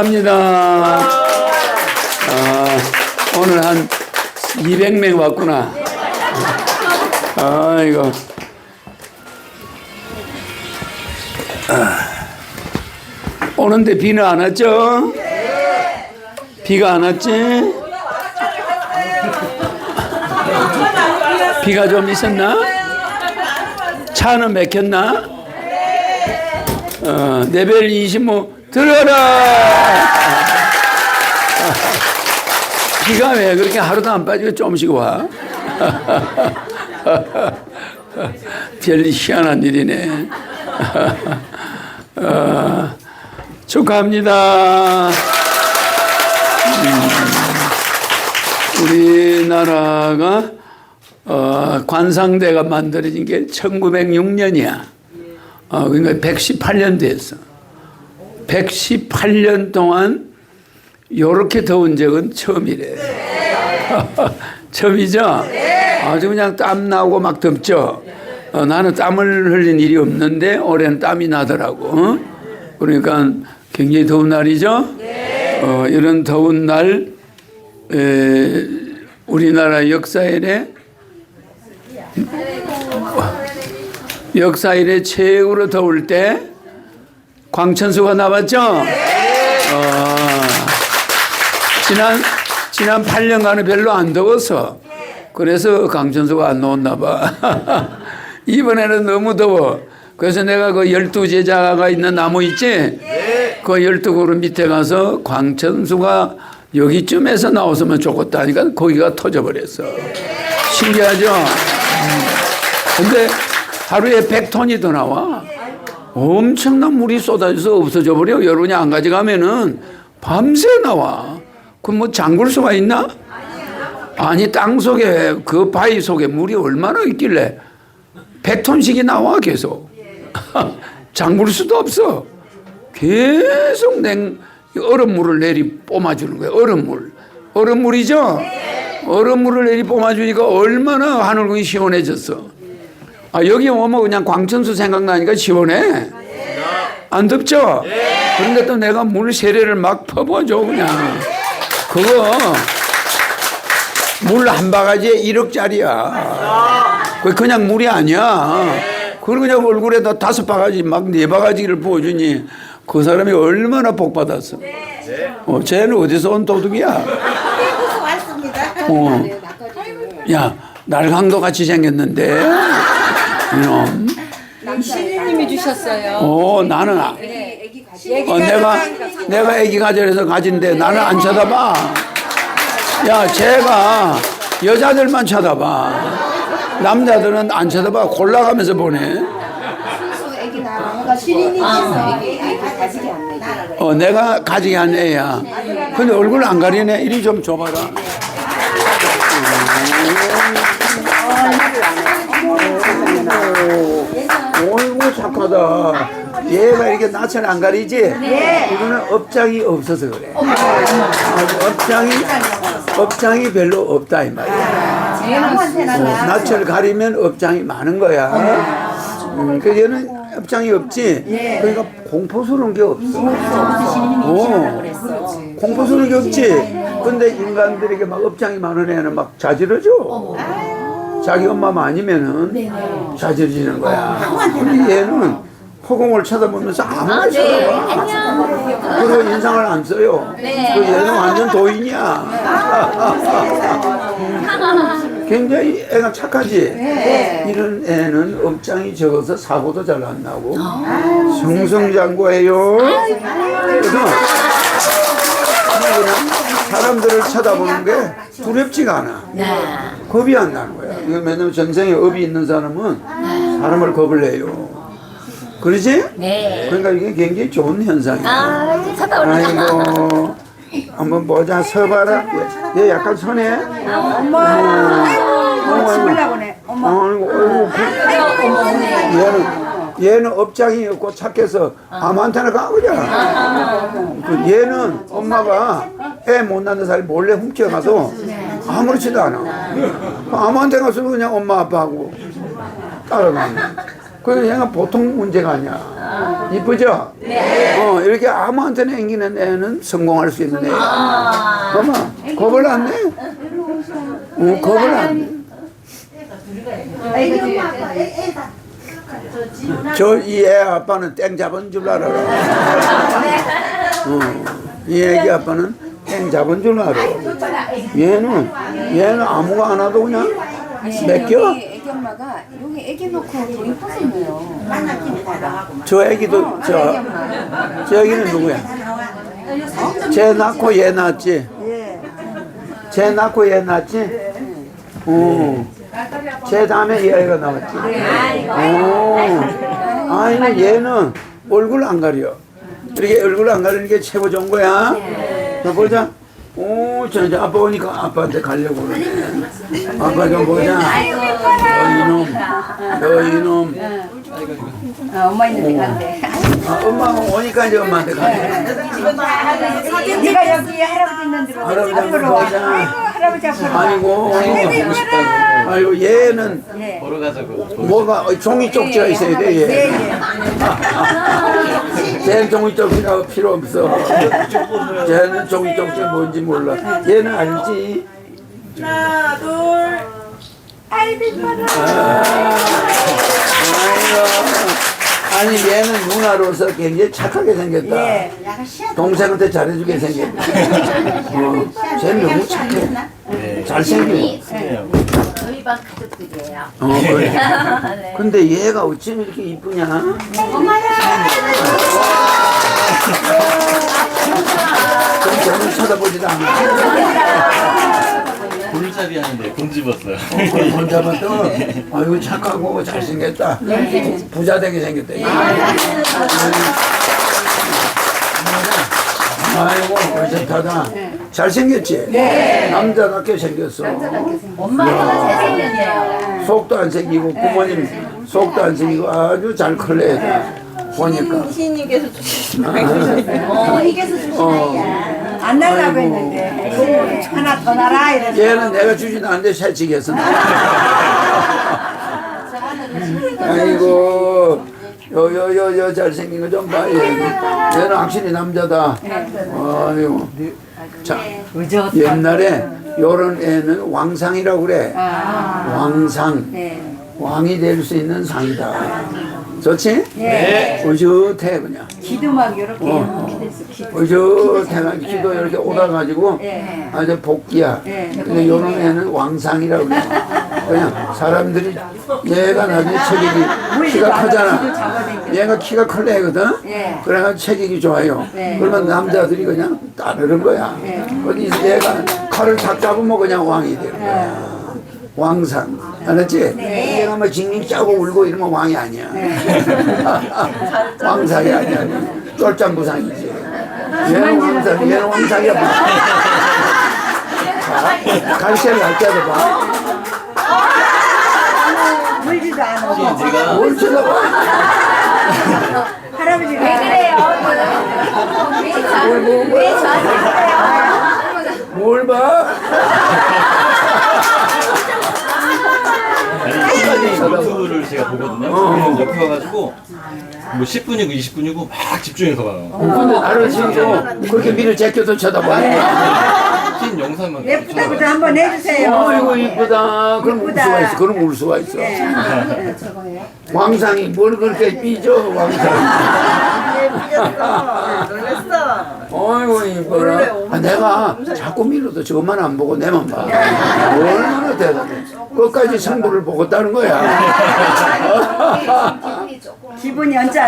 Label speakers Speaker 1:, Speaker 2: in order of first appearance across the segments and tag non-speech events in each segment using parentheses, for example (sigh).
Speaker 1: 축하합니다. 아, 오늘 한 200명 왔구나. 아이고. 아, 오는데 비는 안 왔죠? 비가 안 왔지? 비가 좀 있었나? 차는 막혔나? 어, 레벨 25 들어라! 비가 왜 그렇게 하루도 안 빠지고 조금씩 와? 별 희한한 일이네. 어, 축하합니다. 음, 우리나라가 어, 관상대가 만들어진 게 1906년이야. 어, 그러니까 118년 됐어. 118년 동안 요렇게 더운 적은 처음이래. (laughs) 처음이죠? 아주 그냥 땀 나고 막 덥죠? 어, 나는 땀을 흘린 일이 없는데 올해는 땀이 나더라고. 어? 그러니까 굉장히 더운 날이죠? 어, 이런 더운 날, 에, 우리나라 역사 이래 역사 이래 최고로 더울 때 광천수가 나왔죠? 어, 지난 지난 8년간은 별로 안 더워서 그래서 강천수가 안 나왔나 봐. (laughs) 이번에는 너무 더워. 그래서 내가 그 열두 제자가 있는 나무 있지? 그 열두 그룹 밑에 가서 광천수가 여기쯤에서 나왔으면 좋겠다 하니까 거기가 터져버렸어. 신기하죠? 음. 근데 하루에 100톤이 더 나와. 엄청난 물이 쏟아져서 없어져 버려. 여론이 안 가져가면은 밤새 나와. 그럼 뭐 잠글 수가 있나? 아니, 땅 속에, 그 바위 속에 물이 얼마나 있길래 100톤씩이 나와, 계속. (laughs) 잠글 수도 없어. 계속 냉, 얼음물을 내리 뿜어주는 거야, 얼음물. 얼음물이죠? 얼음물을 내리 뿜어주니까 얼마나 하늘공이 시원해졌어. 아, 여기 오면 그냥 광천수 생각나니까 시원해. 안 덥죠? 그런데 또 내가 물 세례를 막 퍼부어줘, 그냥. 그거 물 한 바가지에 1억짜리야. 그 그냥 물이 아니야. 그걸 그냥 얼굴에다 다섯 바가지, 막 네 바가지를 부어주니 그 사람이 얼마나 복 받았어. 어, 쟤는 어디서 온 도둑이야?
Speaker 2: 왔습니다.
Speaker 1: 어. 야, 날강도 같이 생겼는데. 이놈.
Speaker 3: 신우님이 주셨어요.
Speaker 1: 어, 나는 아- 어, 내가 내가 애기 가져서 가진데 나는 안 쳐다봐. 야, 쟤가 여자들만 쳐다봐. 남자들은 안 쳐다봐. 골라가면서 보네.
Speaker 2: 시린이
Speaker 1: 어, 내가 가지게 한 애야. 근데 얼굴 안 가리네. 이리 좀 줘봐라. 어이구 착하다. 얘가 이렇게 낯을 안 가리지? 이거는 업장이 없어서 그래. 아주 업장이 업장이 별로 없다 이 말이야. 어, 낯을 가리면 업장이 많은 거야. 음, 그 얘는 업장이 없지. 그러니까 공포스러운 게 없어. 어, 공포스러운 게 없지. 근데 인간들에게 막 업장이 많은 애는 막 자지러져. 자기 엄마만 아니면은 자지러지는 거야. 근데 얘는 허공을 쳐다보면서 아무도 쳐다봐. 그리고 인상을 안 써요. 그 얘는 완전 도인이야. 굉장히 애가 착하지. 이런 애는 업장이 적어서 사고도 잘 안 나고 승승장구해요. 그래서 그냥 사람들을 쳐다보는 게 두렵지가 않아. 겁이 안 나는 거야. 이거 왜냐면 전생에 업이 있는 사람은 사람을 겁을 내요. 그러지?
Speaker 3: 네.
Speaker 1: 그러니까 이게 굉장히 좋은 현상이야.
Speaker 3: 아,
Speaker 1: 아이고 한번 보자 서봐라 얘, 얘 약간 선해 엄마
Speaker 2: 치우려고네.
Speaker 1: 엄마 아이고 아이고 얘는 얘는 업장이 없고 착해서 아무한테나 가 그냥 그 얘는 엄마가 애 못 낳는 사람이 몰래 훔쳐가서 아무렇지도 않아 아무한테 가서 그냥 엄마 아빠하고 따라가는 그 얘가 보통 문제가 아니야. 이쁘죠? 어, 이렇게 아무한테나 앵기는 애는 성공할 수 있는 애. 봐봐, 겁을 안 내? 어, 겁을 안 내. 저이 애 아빠는 땡 잡은 줄 알아. 어, 이 애기 아빠는 땡 잡은 줄 알아. 얘는 얘는 아무거 안 하도 그냥 맡겨.
Speaker 3: 애기, 애기 엄마가 여기 애기 놓고 더 이뻐서 있네요.
Speaker 1: 저 애기도 저, 저 애기는 누구야? 쟤 낳고 얘 낳았지? 쟤 낳고 얘 낳았지? 어. 쟤 다음에 얘가 나왔지? 오. 아니 얘는 얼굴 안 가려. 이렇게 얼굴 안 가리는 게 최고 좋은 거야. 자 보자. 오, 저 이제 아빠 오니까 아빠한테 가려고 그러네. 아빠 좀 보자. 너 이놈, 너 이놈.
Speaker 3: 어, 엄마 있는 데 간대.
Speaker 1: 아, 엄마가 오니까 이제 엄마한테 가네.
Speaker 2: 네가 여기 할아버지 있는 데로
Speaker 1: 할아버지
Speaker 2: 앞으로 와.
Speaker 1: 보자.
Speaker 2: 할아버지 앞으로 와.
Speaker 4: 아이고,
Speaker 1: 아이고 얘는
Speaker 4: 보러 가자고
Speaker 1: 뭐가 어, 종이 쪽지가 있어야 돼
Speaker 2: 예,
Speaker 1: 얘.
Speaker 2: 예.
Speaker 1: 쟤는 종이 쪽지가 필요 없어. 쟤는 종이 쪽지 뭔지 몰라. 얘는 알지.
Speaker 2: 하나, 둘.
Speaker 1: 아이고. 아니 얘는 누나로서 굉장히 착하게 생겼다.
Speaker 2: 예.
Speaker 1: 동생한테 잘해주게 생겼다. 어, 쟤는 너무 착해. 잘생겨.
Speaker 5: 저희 반 가족들이에요.
Speaker 1: 어, 그래. (laughs) 근데 얘가 어쩜 이렇게 이쁘냐? 그럼 저는 쳐다보지도 않아.
Speaker 4: 볼자리 하는데 공 집었어요
Speaker 1: 혼자 봐도 아이고 착하고 잘생겼다. 부자 되게 생겼다. 아이고 어색하다. 잘생겼지? 남자답게 생겼어.
Speaker 5: 엄마가 잘생겼네요.
Speaker 1: 속도 안 생기고 부모님 속도 안 생기고 아주 잘 클래 애들. 보니까.
Speaker 5: 어, 이게서
Speaker 1: 어.
Speaker 2: 안 날라고 했는데. 하나 더 날아. 이랬어.
Speaker 1: 얘는 내가 주진 않는데 새치겠어. 아이고 요요요요 잘생긴 거 좀 봐. 얘. 얘는 확실히 남자다. 아이고. 자 옛날에 요런 애는 왕상이라고 그래. 왕상. 왕이 될 수 있는 상이다. 좋지? 네. 우젓해 그냥.
Speaker 2: 기도 막 이렇게
Speaker 1: 어.
Speaker 2: 이렇게 됐어. 기도.
Speaker 1: 우젓해가 기도 이렇게 오다가지고
Speaker 2: 예.
Speaker 1: 아주 복기야. 근데 요런 애는 왕상이라고 그래. 그냥 사람들이 얘가 나중에 체격이 키가 크잖아. 얘가 키가 클 애거든. 그래가 체격이 좋아요. 그러면 남자들이 그냥 따르는 거야. 그래서 얘가 칼을 탁 잡으면 그냥 왕이 되는 거야. 왕상. 알았지? 얘가 뭐 징징 짜고 울고 이러면 왕이 아니야. (laughs) 왕상이 아니야. 쫄짱부상이지. 얘는 왕상, 얘는 왕상이야. (laughs) 자, 갈세를 할 때도 봐.
Speaker 2: 물지도 않아.
Speaker 4: 제가
Speaker 1: 뭘 쳐다봐? (laughs)
Speaker 2: 할아버지가.
Speaker 5: 그래요.
Speaker 1: 뭘, 뭘, 뭘, 뭘 봐?
Speaker 4: 아니 유튜브를 제가 보거든요 그러면 옆에 와가지고 뭐 10분이고 20분이고 막 집중해서 봐요
Speaker 1: 근데 나를 지금 그렇게 밀을 제껴서 쳐다봐.
Speaker 4: 긴 영상만
Speaker 2: 예쁘다고 좀
Speaker 4: 쳐다봐요.
Speaker 2: 한번 해주세요.
Speaker 1: 어이구 이쁘다. 그럼 울
Speaker 2: 이쁘다.
Speaker 1: 수가 있어. 그럼 울 수가 있어. (laughs) 왕상이 뭘 그렇게 삐져 왕상.
Speaker 2: 놀랬어.
Speaker 1: 어이구 이뻐라. 아, 내가 자꾸 밀어도 저것만 안 보고 내만 봐. 얼마나 대단해. 끝까지 승부를 보겠다는 거야. (laughs)
Speaker 2: 기분이 언짢아.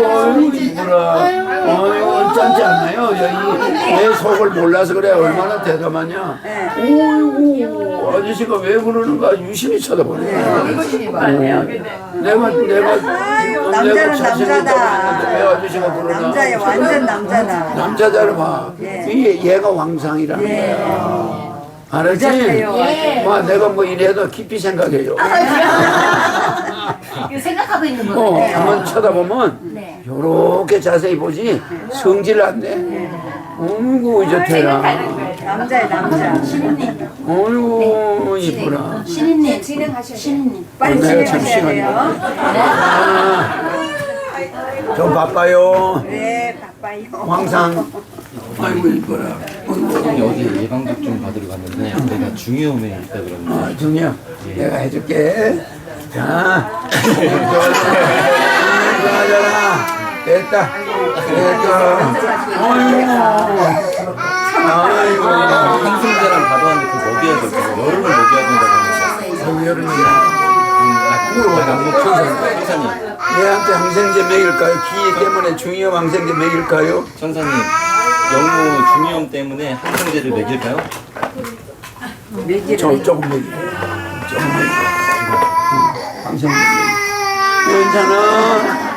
Speaker 1: 어이구 이쁘라. 어이구 언짢지 않나요? 여기 내 속을 몰라서 그래. 얼마나 대담하냐. 어이구 아저씨가 왜 그러는가 유심히 쳐다보네. 어. 내가 내가
Speaker 2: 남자는 남자다.
Speaker 1: 했는데 왜 아저씨가 그러나?
Speaker 2: 남자야, 완전 남자나.
Speaker 1: 남자자를 봐. 이 얘가 왕상이라는 거야. 알았지? 와, 내가 뭐 이래도 깊이 생각해요.
Speaker 5: 이거 생각하고 있는
Speaker 1: 어,
Speaker 5: 거예요.
Speaker 1: 한번 쳐다보면
Speaker 5: 네.
Speaker 1: 요렇게 자세히 보지? 성질 안 내. 어이구 이제 태라
Speaker 2: 남자야 남자.
Speaker 1: 어이구 이쁘라
Speaker 3: 신인님. 진행하셔야 신인님.
Speaker 2: 빨리
Speaker 1: 내가 참
Speaker 2: 진행하셔야 돼요.
Speaker 1: 좀 바빠요.
Speaker 2: 네 바빠요.
Speaker 1: 황상. 아이고 이뻐라.
Speaker 4: 선생님 어디 예방접 종 받으러 갔는데 내가 중이염에 있다 그러는데.
Speaker 1: 아 중이야 내가 해줄게. 자 (laughs) 좋아져라 됐다. 됐다. 아이고. 아이고
Speaker 4: 항생제랑 받아왔는데 그거 먹여야 될 거예요. 여름을 먹여야 된다고 하면서.
Speaker 1: 여름이야.
Speaker 4: 천사님, 천사님,
Speaker 1: 얘한테 항생제 먹일까요? 기 때문에 중이염 항생제 먹일까요?
Speaker 4: 천사님 영모 중이염 때문에 항생제를 먹일까요?
Speaker 1: 조, 조금 먹이 조금 먹이 항생제. 괜찮아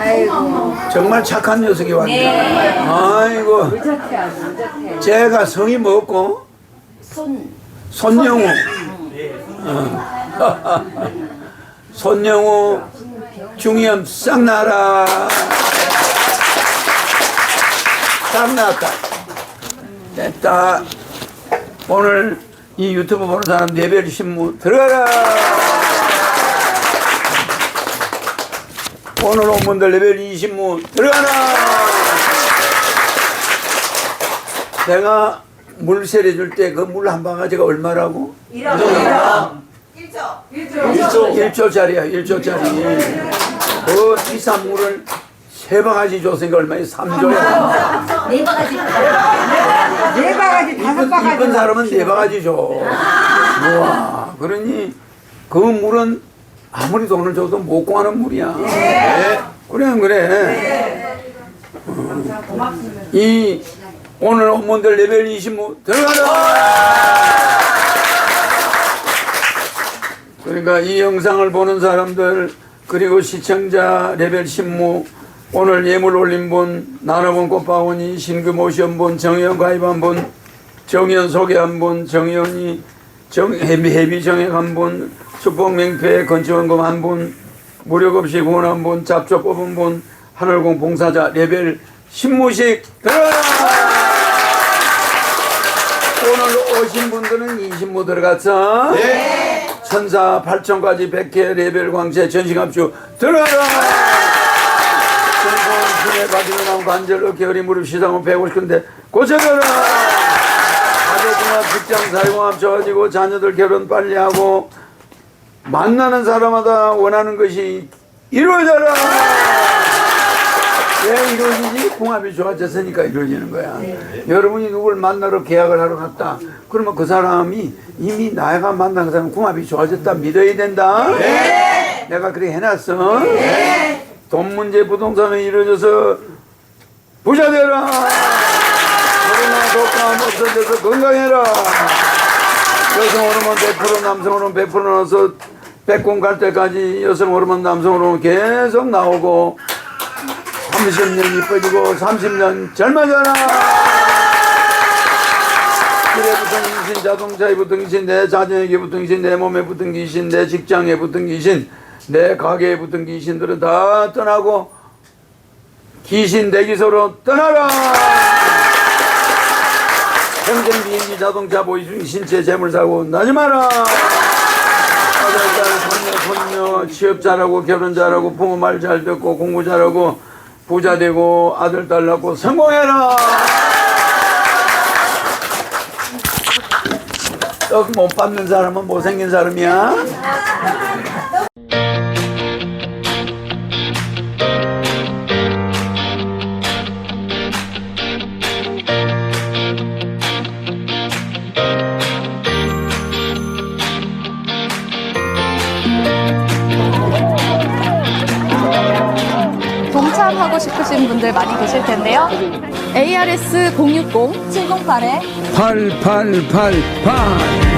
Speaker 2: 아이고.
Speaker 1: 정말 착한 녀석이 왔네. 아이고. 제가 성이 뭐고?
Speaker 3: 손.
Speaker 1: 손영우. 어. (laughs) 손영우 중이염 싹 나라. 싹 나왔다. 됐다. 오늘 이 유튜브 보는 사람 레벨 신무 들어가라 오늘 온 분들 레벨 20무 들어가라 내가 물 세례 줄 때 그 물한 바가지가 얼마라고? 1조. 1조짜리야, 1조짜리. 그 비싼 물을 세 바가지 줬으니까 얼마야? 3조야.
Speaker 5: 네 바가지
Speaker 2: 네 바가지 다섯 바가지.
Speaker 1: 이쁜 사람은 네 바가지 줘. 우와. 그러니 그 물은 아무리 돈을 줘도 못 구하는 물이야. 그래, 안 그래. 어. 이 오늘 온분들 레벨 25 들어가라! 그러니까 이 영상을 보는 사람들 그리고 시청자 레벨 10무 오늘 예물 올린 분 나눠본 꽃바구니 신금 오시온 분 정의원 가입한 분 정의원 소개한 분 정의원이 정, 해비, 해비 정액 한 분 축복맹패 건축원금 한 분 무료급식 후원한 분 잡초 뽑은 분 하늘공 봉사자 레벨 10무씩 들어라! 오늘 오신 분들은 20무 들어갔어? 네. 천사 8천까지 100회 레벨 광채 전신합주 들어라! 전선 순에 가지고 나온 관절 어깨 허리 무릎 시상은 150근데 고쳐져라! 가족궁합 직장 사회궁합 좋아지고 자녀들 결혼 빨리 하고 만나는 사람마다 원하는 것이 이루어져라 왜 이루어지지? 궁합이 좋아졌으니까 이루어지는 거야. 여러분이 누굴 만나러 계약을 하러 갔다. 그러면 그 사람이 이미 나가 만난 그 사람 궁합이 좋아졌다 믿어야 된다. 내가 그렇게 해놨어. 돈 문제 부동산에 이루어져서 부자 되라. 코로나 독감 없어져서 건강해라. 여성 호르몬 100% 남성 호르몬 100% 넣어서 백공 갈 때까지 여성 호르몬 남성 호르몬 계속 나오고 30년 이뻐지고 30년 젊어져라. 길에 붙은 귀신 자동차에 붙은 귀신 내 자녀에게 붙은 귀신 내 몸에 붙은 귀신 내 직장에 붙은 귀신 내 가게에 붙은 귀신들은 다 떠나고 귀신 대기소로 떠나라. 평생 비행기 자동차 보이중 신체 재물 사고 나지 마라 손녀 취업 잘하고 결혼 잘하고 부모 말 잘 듣고 공부 잘하고 부자 되고 아들 딸 낳고 성공해라! 떡못 받는 사람은 못생긴 사람이야
Speaker 6: ARS 060 708에
Speaker 1: 8888